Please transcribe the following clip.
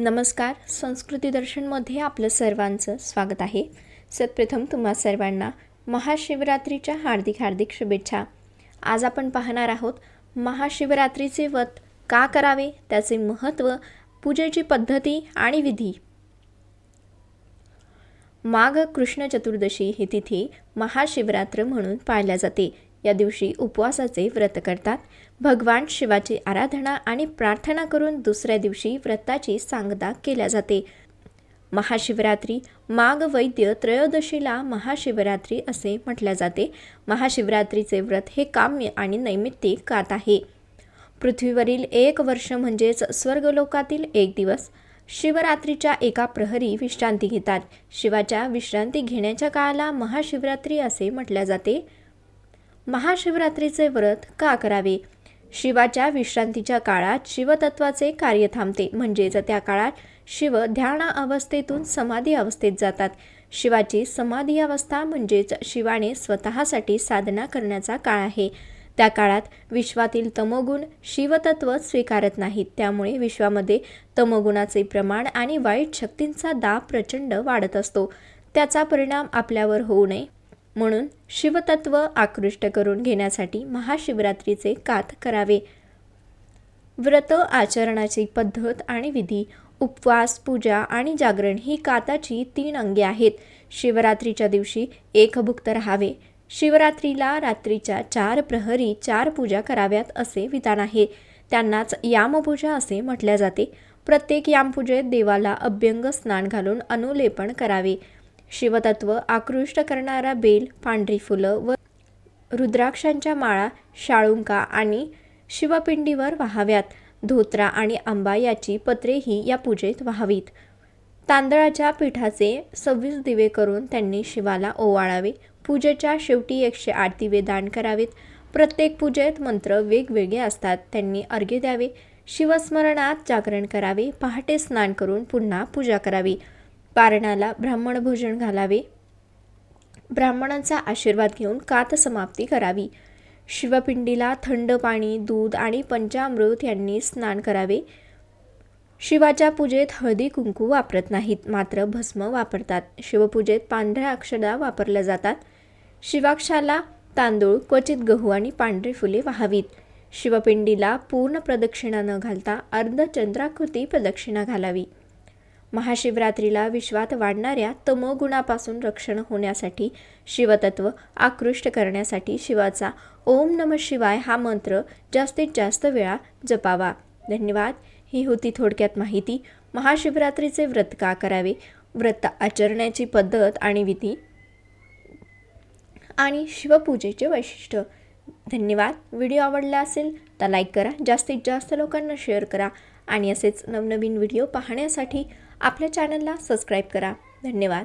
नमस्कार. संस्कृती दर्शनमध्ये आपलं सर्वांचं स्वागत आहे. सत्प्रथम तुम्हा सर्वांना महाशिवरात्रीच्या हार्दिक हार्दिक शुभेच्छा. आज आपण पाहणार आहोत महाशिवरात्रीचे व्रत का करावे? त्याचे महत्त्व पूजेची पद्धती आणि विधी. माघ कृष्ण चतुर्दशी ही तिथी महाशिवरात्र म्हणून पाळल्या जाते. या दिवशी उपवासाचे व्रत करतात. भगवान शिवाची आराधना आणि प्रार्थना करून दुसऱ्या दिवशी व्रताची सांगता केल्या जाते. महाशिवरात्री माघ वैद्य त्रयोदशीला महाशिवरात्री असे म्हटले जाते. महाशिवरात्रीचे व्रत हे काम्य आणि नैमित्तिक कात आहे. पृथ्वीवरील एक वर्ष म्हणजेच स्वर्गलोकातील एक दिवस शिवरात्रीच्या एका प्रहरी विश्रांती घेतात. शिवाच्या विश्रांती घेण्याच्या काळाला महाशिवरात्री असे म्हटले जाते. महाशिवरात्रीचे व्रत का करावे? शिवाच्या विश्रांतीच्या काळात शिवतत्वाचे कार्य थांबते. म्हणजेच त्या काळात शिव ध्यान अवस्थेतून समाधी अवस्थेत जातात. शिवाची समाधी अवस्था म्हणजेच शिवाने स्वतःसाठी साधना करण्याचा काळ आहे. त्या काळात विश्वातील तमोगुण शिवतत्व स्वीकारत नाहीत. त्यामुळे विश्वामध्ये तमोगुणाचे प्रमाण आणि वाईट शक्तींचा दाब प्रचंड वाढत असतो. त्याचा परिणाम आपल्यावर होऊ नये. म्हणून शिवतत्व आकृष्ट करून घेण्यासाठी महाशिवरात्रीचे कात करावे. व्रत आचरणाची पद्धत आणि विधी उपवास पूजा आणि जागरण ही काताची तीन अंगे आहेत. शिवरात्रीच्या दिवशी एकभुक्त राहावे. शिवरात्रीला रात्रीच्या चार प्रहरी चार पूजा कराव्यात असे विधान आहे. त्यांनाच यामपूजा असे म्हटल्या जाते. प्रत्येक यामपूजेत देवाला अभ्यंग स्नान घालून अनुलेपन करावे. शिवतत्व आकृष्ट करणारा बेल पांढरी फुलं व रुद्राक्षांच्या माळा शाळुंका आणि शिवपिंडीवर वाहाव्यात. धोत्रा आणि आंबा याची पत्रेही या पूजेत व्हावीत. तांदळाच्या पिठाचे सव्वीस दिवे करून त्यांनी शिवाला ओवाळावे. पूजेच्या शेवटी एकशे आठ दिवे दान करावेत. प्रत्येक पूजेत मंत्र वेगवेगळे असतात. त्यांनी अर्घ्य द्यावे. शिवस्मरणात जागरण करावे. पहाटे स्नान करून पुन्हा पूजा करावी. पारणाला ब्राह्मण भोजन घालावे. ब्राह्मणांचा आशीर्वाद घेऊन कात समाप्ती करावी. शिवपिंडीला थंड पाणी दूध आणि पंचामृत यांनी स्नान करावे. शिवाच्या पूजेत हळदी कुंकू वापरत नाहीत मात्र भस्म वापरतात. शिवपूजेत पांढऱ्या अक्षदा वापरल्या जातात. शिवाक्षाला तांदूळ क्वचित गहू आणि पांढरी फुले वाहावीत. शिवपिंडीला पूर्ण प्रदक्षिणा न घालता अर्धचंद्राकृती प्रदक्षिणा घालावी. महाशिवरात्रीला विश्वात वाढणाऱ्या तमोगुणापासून रक्षण होण्यासाठी शिवतत्व आकृष्ट करण्यासाठी शिवाचा ओम नम शिवाय हा मंत्र जास्तीत जास्त वेळा जपावा. धन्यवाद. ही होती थोडक्यात माहिती. महाशिवरात्रीचे व्रत का करावे? व्रत आचरण्याची पद्धत आणि विधी आणि शिवपूजेचे वैशिष्ट्य. धन्यवाद. व्हिडिओ आवडला असेल तर लाईक करा. जास्तीत जास्त लोकांना शेअर करा आणि असेच नवनवीन व्हिडिओ पाहण्यासाठी आपल्या चॅनलला सबस्क्राईब करा. धन्यवाद.